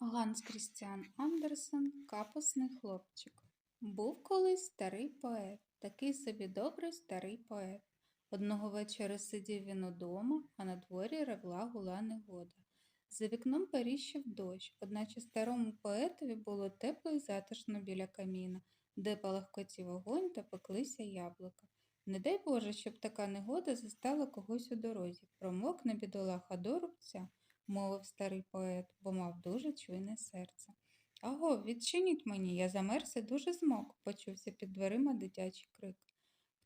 Ганс Крістіан Андерсен Капусний хлопчик. Був колись старий поет, такий собі добрий старий поет. Одного вечора сидів він удома, а на дворі ревла гула негода. За вікном періщив дощ, одначе старому поетові було тепло і затишно біля каміна, де палахкотів вогонь та пеклися яблука. Не дай Боже, щоб така негода застала когось у дорозі. Промокне бідолаха до рубця, мовив старий поет, бо мав дуже чуйне серце. Аго, відчиніть мені, я замерз і дуже змок, почувся під дверима дитячий крик.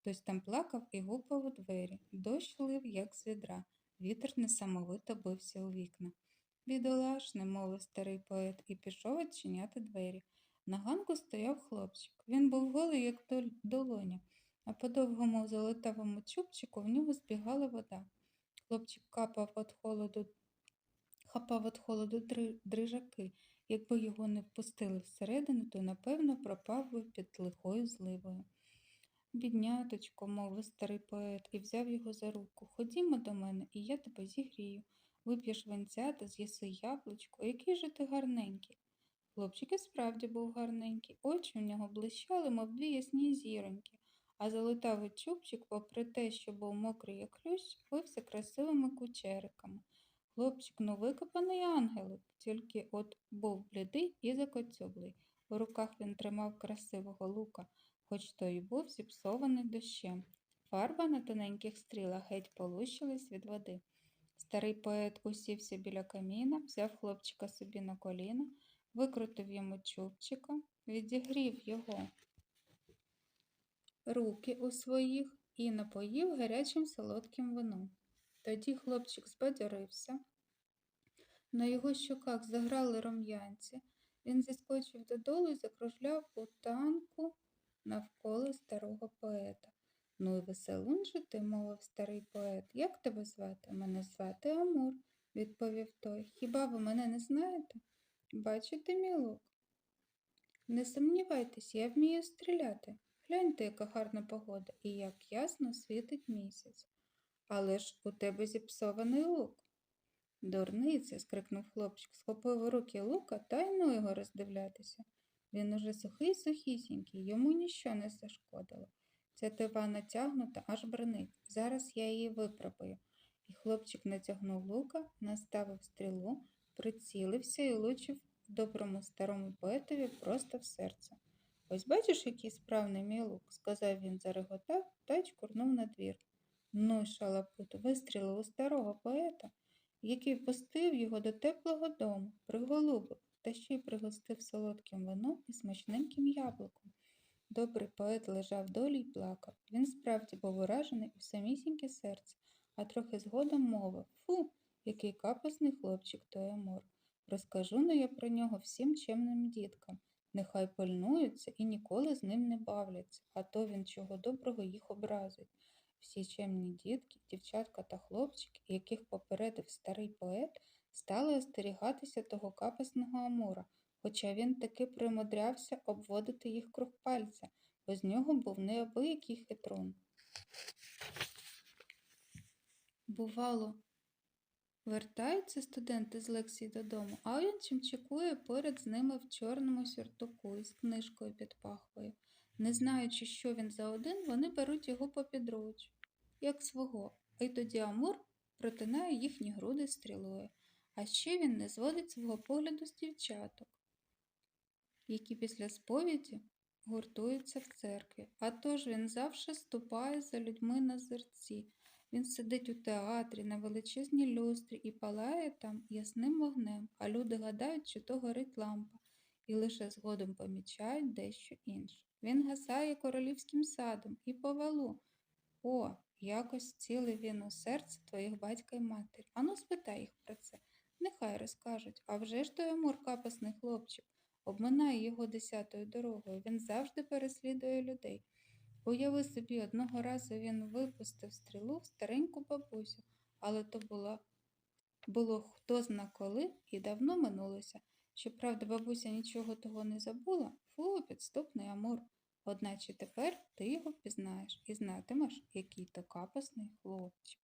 Хтось там плакав і гупав у двері. Дощ лив, як з відра. Вітер несамовито бився у вікна. Бідолашне, мовив старий поет, і пішов відчиняти двері. На ганку стояв хлопчик. Він був голий, як долоня, а по довгому золотавому чубчику в нього збігала вода. Хлопчик капав від холоду, хапав від холоду дрижаки. Якби його не впустили всередину, то напевно пропав би під лихою зливою. Бідняточко, мовив старий поет і взяв його за руку. Ходімо до мене, і я тебе зігрію. Вип'єш венця та з'їси яблучко, який же ти гарненький. Хлопчик і справді був гарненький, очі в нього блищали, мов дві ясні зіроньки, а золотавий чубчик, попри те, що був мокрий як хлющ, вився красивими кучериками. Хлопчик, ну викопаний ангелик, тільки от був блідий і закоцюблий. У руках він тримав красивого лука, хоч той і був зіпсований дощем. Фарба на тоненьких стрілах геть полущилась від води. Старий поет усівся біля каміна, взяв хлопчика собі на коліна, викрутив йому чубчика, відігрів його руки у своїх і напоїв гарячим солодким вином. Тоді хлопчик збадьорився. На його щоках заграли рум'янці. Він зіскочив додолу і закружляв у танку навколо старого поета. Ну і веселун же ти, мовив старий поет. Як тебе звати? Мене звати Амур, відповів той. Хіба ви мене не знаєте? Бачите, мій лук? Не сумнівайтесь, я вмію стріляти. Гляньте, яка гарна погода, і як ясно світить місяць. Але ж у тебе зіпсований лук. Дурниця, скрикнув хлопчик, схопив у руки лука та й ну його роздивлятися. Він уже сухий сухісінький, йому ніщо не зашкодило. Ця тива натягнута, аж бренить. Зараз я її випробую. І хлопчик натягнув лука, наставив стрілу, прицілився і влучив доброму старому поетові просто в серце. Ось бачиш, який справний мій лук, сказав він, зареготав та й чкурнув на двір. Ну й шалапут, вистрілив у старого поета, який пустив його до теплого дому, приголубив, та ще й пригостив солодким вином і смачненьким яблуком. Добрий поет лежав долі й плакав. Він справді був уражений у самісіньке серце, а трохи згодом мовив Фу, який капусний хлопчик той Амур. Розкажу но я про нього всім чемним діткам. Нехай пильнуються і ніколи з ним не бавляться, а то він чого доброго їх образить. Всі чемні дітки, дівчатка та хлопчики, яких попередив старий поет, стали остерігатися того капасного Амура, хоча він таки примудрявся обводити їх круг пальця, бо з нього був неабиякий хитрун. Бувало, вертаються студенти з лекцій додому, а він чимчикує поряд з ними в чорному сюртуку із книжкою під пахвою. Не знаючи, що він за один, вони беруть його попід руч, як свого, і тоді Амур протинає їхні груди стрілою. А ще він не зводить свого погляду з дівчаток, які після сповіді гуртуються в церкві. А тож він завжди ступає за людьми на зерці. Він сидить у театрі на величезній люстрі і палає там ясним вогнем, а люди гадають, що то горить лампа, і лише згодом помічають дещо інше. Він гасає королівським садом і по валу. О, якось цілий він у серце твоїх батька й матері. Ану, спитай їх про це. Нехай розкажуть, а вже ж той Амур капасний хлопчик. Обминає його десятою дорогою, він завжди переслідує людей. Уяви собі, одного разу він випустив стрілу в стареньку бабусю, але то була, було хто зна коли і давно минулося. Щоправда, бабуся нічого того не забула, фуло підступний Амур. Одначе тепер ти його пізнаєш і знатимеш, який то капасний хлопчик.